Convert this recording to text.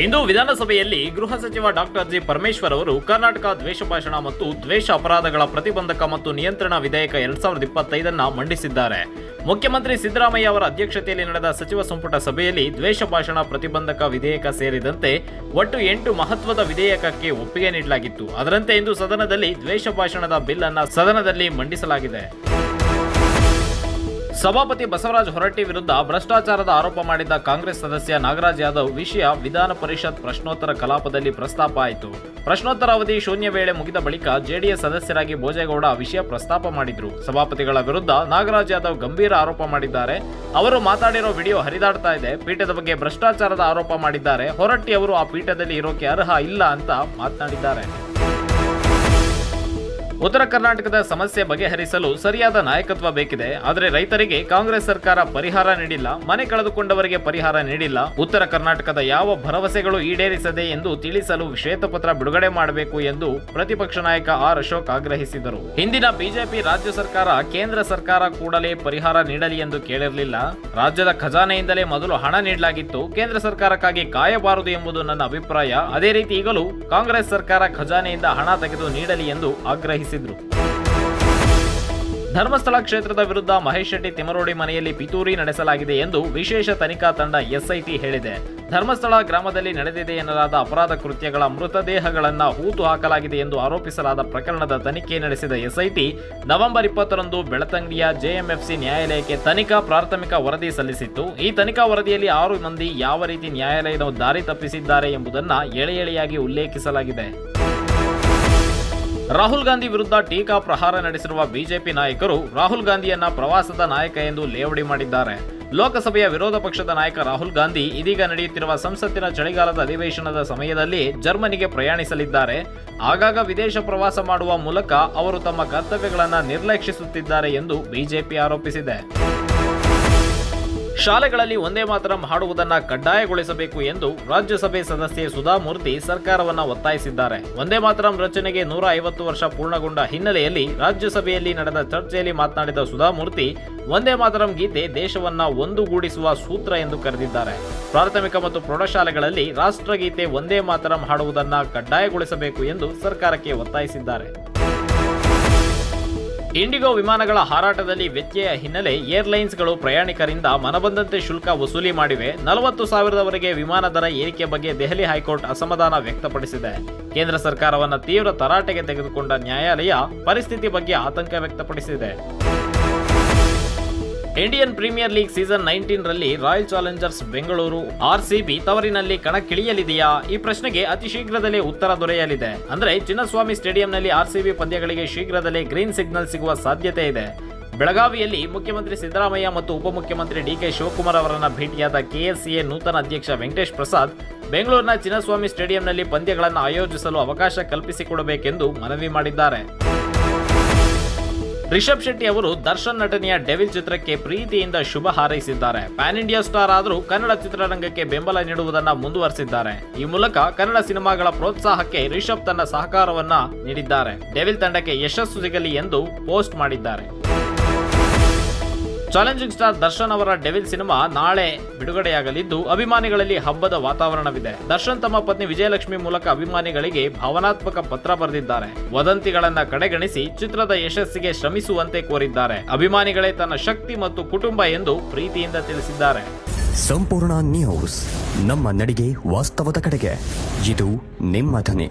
ಇಂದು ವಿಧಾನಸಭೆಯಲ್ಲಿ ಗೃಹ ಸಚಿವ ಡಾಕ್ಟರ್ ಜಿ ಪರಮೇಶ್ವರ್ ಅವರು ಕರ್ನಾಟಕ ದ್ವೇಷ ಭಾಷಣ ಮತ್ತು ದ್ವೇಷ ಅಪರಾಧಗಳ ಪ್ರತಿಬಂಧಕ ಮತ್ತು ನಿಯಂತ್ರಣ ವಿಧೇಯಕ ಎರಡ್ ಸಾವಿರದ ಇಪ್ಪತ್ತೈದನ್ನು ಮಂಡಿಸಿದ್ದಾರೆ. ಮುಖ್ಯಮಂತ್ರಿ ಸಿದ್ದರಾಮಯ್ಯ ಅವರ ಅಧ್ಯಕ್ಷತೆಯಲ್ಲಿ ನಡೆದ ಸಚಿವ ಸಂಪುಟ ಸಭೆಯಲ್ಲಿ ದ್ವೇಷ ಭಾಷಣ ಪ್ರತಿಬಂಧಕ ವಿಧೇಯಕ ಸೇರಿದಂತೆ ಒಟ್ಟು ಎಂಟು ಮಹತ್ವದ ವಿಧೇಯಕಕ್ಕೆ ಒಪ್ಪಿಗೆ ನೀಡಲಾಗಿತ್ತು. ಅದರಂತೆ ಇಂದು ಸದನದಲ್ಲಿ ದ್ವೇಷ ಭಾಷಣದ ಬಿಲ್ ಅನ್ನು ಸದನದಲ್ಲಿ ಮಂಡಿಸಲಾಗಿದೆ. ಸಭಾಪತಿ ಬಸವರಾಜ ಹೊರಟ್ಟಿ ವಿರುದ್ಧ ಭ್ರಷ್ಟಾಚಾರದ ಆರೋಪ ಮಾಡಿದ್ದ ಕಾಂಗ್ರೆಸ್ ಸದಸ್ಯ ನಾಗರಾಜ್ ಯಾದವ್ ವಿಷಯ ವಿಧಾನ ಪರಿಷತ್ ಪ್ರಶ್ನೋತ್ತರ ಕಲಾಪದಲ್ಲಿ ಪ್ರಸ್ತಾಪ ಆಯಿತು. ಪ್ರಶ್ನೋತ್ತರ ಅವಧಿ ಶೂನ್ಯ ವೇಳೆ ಮುಗಿದ ಬಳಿಕ ಜೆಡಿಎಸ್ ಸದಸ್ಯರಾಗಿ ಭೋಜೇಗೌಡ ವಿಷಯ ಪ್ರಸ್ತಾಪ ಮಾಡಿದ್ರು. ಸಭಾಪತಿಗಳ ವಿರುದ್ಧ ನಾಗರಾಜ್ ಯಾದವ್ ಗಂಭೀರ ಆರೋಪ ಮಾಡಿದ್ದಾರೆ. ಅವರು ಮಾತಾಡಿರೋ ವಿಡಿಯೋ ಹರಿದಾಡ್ತಾ ಇದೆ. ಪೀಠದ ಬಗ್ಗೆ ಭ್ರಷ್ಟಾಚಾರದ ಆರೋಪ ಮಾಡಿದ್ದಾರೆ. ಹೊರಟ್ಟಿ ಅವರು ಆ ಪೀಠದಲ್ಲಿ ಇರೋಕೆ ಅರ್ಹ ಇಲ್ಲ ಅಂತ ಮಾತನಾಡಿದ್ದಾರೆ. ಉತ್ತರ ಕರ್ನಾಟಕದ ಸಮಸ್ಯೆ ಬಗೆಹರಿಸಲು ಸರಿಯಾದ ನಾಯಕತ್ವ ಬೇಕಿದೆ. ಆದರೆ ರೈತರಿಗೆ ಕಾಂಗ್ರೆಸ್ ಸರ್ಕಾರ ಪರಿಹಾರ ನೀಡಿಲ್ಲ, ಮನೆ ಕಳೆದುಕೊಂಡವರಿಗೆ ಪರಿಹಾರ ನೀಡಿಲ್ಲ. ಉತ್ತರ ಕರ್ನಾಟಕದ ಯಾವ ಭರವಸೆಗಳು ಈಡೇರಿಸದೆ ಎಂದು ತಿಳಿಸಲು ಶ್ವೇತಪತ್ರ ಬಿಡುಗಡೆ ಮಾಡಬೇಕು ಎಂದು ಪ್ರತಿಪಕ್ಷ ನಾಯಕ ಆರ್ ಅಶೋಕ್ ಆಗ್ರಹಿಸಿದರು. ಹಿಂದಿನ ಬಿಜೆಪಿ ರಾಜ್ಯ ಸರ್ಕಾರ ಕೇಂದ್ರ ಸರ್ಕಾರ ಕೂಡಲೇ ಪರಿಹಾರ ನೀಡಲಿ ಎಂದು ಕೇಳಿರಲಿಲ್ಲ. ರಾಜ್ಯದ ಖಜಾನೆಯಿಂದಲೇ ಮೊದಲು ಹಣ ನೀಡಲಾಗಿತ್ತು. ಕೇಂದ್ರ ಸರ್ಕಾರಕ್ಕಾಗಿ ಕಾಯಬಾರದು ಎಂಬುದು ನನ್ನ ಅಭಿಪ್ರಾಯ. ಅದೇ ರೀತಿ ಈಗಲೂ ಕಾಂಗ್ರೆಸ್ ಸರ್ಕಾರ ಖಜಾನೆಯಿಂದ ಹಣ ತೆಗೆದು ನೀಡಲಿ ಎಂದು ಆಗ್ರಹಿಸಿದರು ಧರ್ಮಸ್ಥಳ ಕ್ಷೇತ್ರದ ವಿರುದ್ಧ ಮಹೇಶ್ ಶೆಟ್ಟಿ ತಿಮರೋಡಿ ಮನೆಯಲ್ಲಿ ಪಿತೂರಿ ನಡೆಸಲಾಗಿದೆ ಎಂದು ವಿಶೇಷ ತನಿಖಾ ತಂಡ ಎಸ್ಐಟಿ ಹೇಳಿದೆ. ಧರ್ಮಸ್ಥಳ ಗ್ರಾಮದಲ್ಲಿ ನಡೆದಿದೆ ಎನ್ನಲಾದ ಅಪರಾಧ ಕೃತ್ಯಗಳ ಮೃತದೇಹಗಳನ್ನು ಹೂತು ಹಾಕಲಾಗಿದೆ ಎಂದು ಆರೋಪಿಸಲಾದ ಪ್ರಕರಣದ ತನಿಖೆ ನಡೆಸಿದ ಎಸ್ಐಟಿ, ನವೆಂಬರ್ ಇಪ್ಪತ್ತರಂದು ಬೆಳತಂಗಡಿಯ ಜೆಎಂಎಫ್ಸಿ ನ್ಯಾಯಾಲಯಕ್ಕೆ ತನಿಖಾ ಪ್ರಾಥಮಿಕ ವರದಿ ಸಲ್ಲಿಸಿತ್ತು. ಈ ತನಿಖಾ ವರದಿಯಲ್ಲಿ ಆರು ಮಂದಿ ಯಾವ ರೀತಿ ನ್ಯಾಯಾಲಯದ ದಾರಿ ತಪ್ಪಿಸಿದ್ದಾರೆ ಎಂಬುದನ್ನು ಎಳೆ ಎಳೆಯಾಗಿ ಉಲ್ಲೇಖಿಸಲಾಗಿದೆ. ರಾಹುಲ್ ಗಾಂಧಿ ವಿರುದ್ಧ ಟೀಕಾ ಪ್ರಹಾರ ನಡೆಸಿರುವ ಬಿಜೆಪಿ ನಾಯಕರು ರಾಹುಲ್ ಗಾಂಧಿಯನ್ನ ಪ್ರವಾಸದ ನಾಯಕ ಎಂದು ಲೇವಡಿ ಮಾಡಿದ್ದಾರೆ. ಲೋಕಸಭೆಯ ವಿರೋಧ ಪಕ್ಷದ ನಾಯಕ ರಾಹುಲ್ ಗಾಂಧಿ ಇದೀಗ ನಡೆಯುತ್ತಿರುವ ಸಂಸತ್ತಿನ ಚಳಿಗಾಲದ ಅಧಿವೇಶನದ ಸಮಯದಲ್ಲಿ ಜರ್ಮನಿಗೆ ಪ್ರಯಾಣಿಸಲಿದ್ದಾರೆ. ಆಗಾಗ ವಿದೇಶ ಪ್ರವಾಸ ಮಾಡುವ ಮೂಲಕ ಅವರು ತಮ್ಮ ಕರ್ತವ್ಯಗಳನ್ನು ನಿರ್ಲಕ್ಷಿಸುತ್ತಿದ್ದಾರೆ ಎಂದು ಬಿಜೆಪಿ ಆರೋಪಿಸಿದೆ. ಶಾಲೆಗಳಲ್ಲಿ ಒಂದೇ ಮಾತರಂ ಹಾಡುವುದನ್ನು ಕಡ್ಡಾಯಗೊಳಿಸಬೇಕು ಎಂದು ರಾಜ್ಯಸಭೆ ಸದಸ್ಯೆ ಸುಧಾಮೂರ್ತಿ ಸರ್ಕಾರವನ್ನು ಒತ್ತಾಯಿಸಿದ್ದಾರೆ. ಒಂದೇ ಮಾತರಂ ರಚನೆಗೆ ನೂರ ಐವತ್ತು ವರ್ಷ ಪೂರ್ಣಗೊಂಡ ಹಿನ್ನೆಲೆಯಲ್ಲಿ ರಾಜ್ಯಸಭೆಯಲ್ಲಿ ನಡೆದ ಚರ್ಚೆಯಲ್ಲಿ ಮಾತನಾಡಿದ ಸುಧಾಮೂರ್ತಿ, ಒಂದೇ ಮಾತರಂ ಗೀತೆ ದೇಶವನ್ನ ಒಂದುಗೂಡಿಸುವ ಸೂತ್ರ ಎಂದು ಕರೆದಿದ್ದಾರೆ. ಪ್ರಾಥಮಿಕ ಮತ್ತು ಪ್ರೌಢಶಾಲೆಗಳಲ್ಲಿ ರಾಷ್ಟ್ರಗೀತೆ ಒಂದೇ ಮಾತರಂ ಹಾಡುವುದನ್ನು ಕಡ್ಡಾಯಗೊಳಿಸಬೇಕು ಎಂದು ಸರ್ಕಾರಕ್ಕೆ ಒತ್ತಾಯಿಸಿದ್ದಾರೆ. ಇಂಡಿಗೋ ವಿಮಾನಗಳ ಹಾರಾಟದಲ್ಲಿ ವ್ಯತ್ಯಯ ಹಿನ್ನೆಲೆ ಏರ್ಲೈನ್ಸ್ಗಳು ಪ್ರಯಾಣಿಕರಿಂದ ಮನಬಂದಂತೆ ಶುಲ್ಕ ವಸೂಲಿ ಮಾಡಿವೆ. ನಲವತ್ತು ಸಾವಿರದವರೆಗೆ ವಿಮಾನ ದರ ಏರಿಕೆ ಬಗ್ಗೆ ದೆಹಲಿ ಹೈಕೋರ್ಟ್ ಅಸಮಾಧಾನ ವ್ಯಕ್ತಪಡಿಸಿದೆ. ಕೇಂದ್ರ ಸರ್ಕಾರವನ್ನು ತೀವ್ರ ತರಾಟೆಗೆ ತೆಗೆದುಕೊಂಡ ನ್ಯಾಯಾಲಯ ಪರಿಸ್ಥಿತಿ ಬಗ್ಗೆ ಆತಂಕ ವ್ಯಕ್ತಪಡಿಸಿದೆ. Indian Premier League season nineteen ರಲ್ಲಿ ರಾಯಲ್ ಚಾಲೆಂಜರ್ಸ್ ಬೆಂಗಳೂರು ಆರ್ಸಿಬಿ ತವರಿನಲ್ಲಿ ಕಣಕ್ಕಿಳಿಯಲಿದೆಯಾ? ಈ ಪ್ರಶ್ನೆಗೆ ಅತಿ ಶೀಘ್ರದಲ್ಲೇ ಉತ್ತರ ದೊರೆಯಲಿದೆ. ಅಂದ್ರೆ ಚಿನ್ನಸ್ವಾಮಿ ಸ್ಟೇಡಿಯಂನಲ್ಲಿ ಆರ್ಸಿಬಿ ಪಂದ್ಯಗಳಿಗೆ ಶೀಘ್ರದಲ್ಲೇ ಗ್ರೀನ್ ಸಿಗ್ನಲ್ ಸಿಗುವ ಸಾಧ್ಯತೆ ಇದೆ. ಬೆಳಗಾವಿಯಲ್ಲಿ ಮುಖ್ಯಮಂತ್ರಿ ಸಿದ್ದರಾಮಯ್ಯ ಮತ್ತು ಉಪಮುಖ್ಯಮಂತ್ರಿ ಡಿಕೆ ಶಿವಕುಮಾರ್ ಅವರನ್ನ ಭೇಟಿಯಾದ ಕೆಎಸ್ಸಿಎ ನೂತನ ಅಧ್ಯಕ್ಷ ವೆಂಕಟೇಶ್ ಪ್ರಸಾದ್ ಬೆಂಗಳೂರಿನ ಚಿನ್ನಸ್ವಾಮಿ ಸ್ಟೇಡಿಯಂನಲ್ಲಿ ಪಂದ್ಯಗಳನ್ನು ಆಯೋಜಿಸಲು ಅವಕಾಶ ಕಲ್ಪಿಸಿಕೊಡಬೇಕೆಂದು ಮನವಿ ಮಾಡಿದ್ದಾರೆ. ರಿಷಬ್ ಶೆಟ್ಟಿ ಅವರು ದರ್ಶನ್ ನಟನೆಯ ಡೆವಿಲ್ ಚಿತ್ರಕ್ಕೆ ಪ್ರೀತಿಯಿಂದ ಶುಭ ಹಾರೈಸಿದ್ದಾರೆ. ಪ್ಯಾನ್ ಇಂಡಿಯಾ ಸ್ಟಾರ್ ಆದರೂ ಕನ್ನಡ ಚಿತ್ರರಂಗಕ್ಕೆ ಬೆಂಬಲ ನೀಡುವುದನ್ನ ಮುಂದುವರೆಸಿದ್ದಾರೆ. ಈ ಮೂಲಕ ಕನ್ನಡ ಸಿನಿಮಾಗಳ ಪ್ರೋತ್ಸಾಹಕ್ಕೆ ರಿಷಬ್ ತನ್ನ ಸಹಕಾರವನ್ನ ನೀಡಿದ್ದಾರೆ. ಡೆವಿಲ್ ತಂಡಕ್ಕೆ ಯಶಸ್ಸು ಸಿಗಲಿ ಎಂದು ಪೋಸ್ಟ್ ಮಾಡಿದ್ದಾರೆ. ಚಾಲೆಂಜಿಂಗ್ ಸ್ಟಾರ್ ದರ್ಶನ್ ಅವರ ಡೆವಿಲ್ ಸಿನಿಮಾ ನಾಳೆ ಬಿಡುಗಡೆಯಾಗಲಿದ್ದು, ಅಭಿಮಾನಿಗಳಲ್ಲಿ ಹಬ್ಬದ ವಾತಾವರಣವಿದೆ. ದರ್ಶನ್ ತಮ್ಮ ಪತ್ನಿ ವಿಜಯಲಕ್ಷ್ಮಿ ಮೂಲಕ ಅಭಿಮಾನಿಗಳಿಗೆ ಭಾವನಾತ್ಮಕ ಪತ್ರ ಬರೆದಿದ್ದಾರೆ. ವದಂತಿಗಳನ್ನ ಕಡೆಗಣಿಸಿ ಚಿತ್ರದ ಯಶಸ್ಸಿಗೆ ಶ್ರಮಿಸುವಂತೆ ಕೋರಿದ್ದಾರೆ. ಅಭಿಮಾನಿಗಳೇ ತನ್ನ ಶಕ್ತಿ ಮತ್ತು ಕುಟುಂಬ ಎಂದು ಪ್ರೀತಿಯಿಂದ ತಿಳಿಸಿದ್ದಾರೆ. ಸಂಪೂರ್ಣ ನ್ಯೂಸ್ ನಮ್ಮ ನಡಿಗೆ ವಾಸ್ತವದ ಕಡೆಗೆ. ಇದು ನಿಮ್ಮ ಧ್ವನಿ.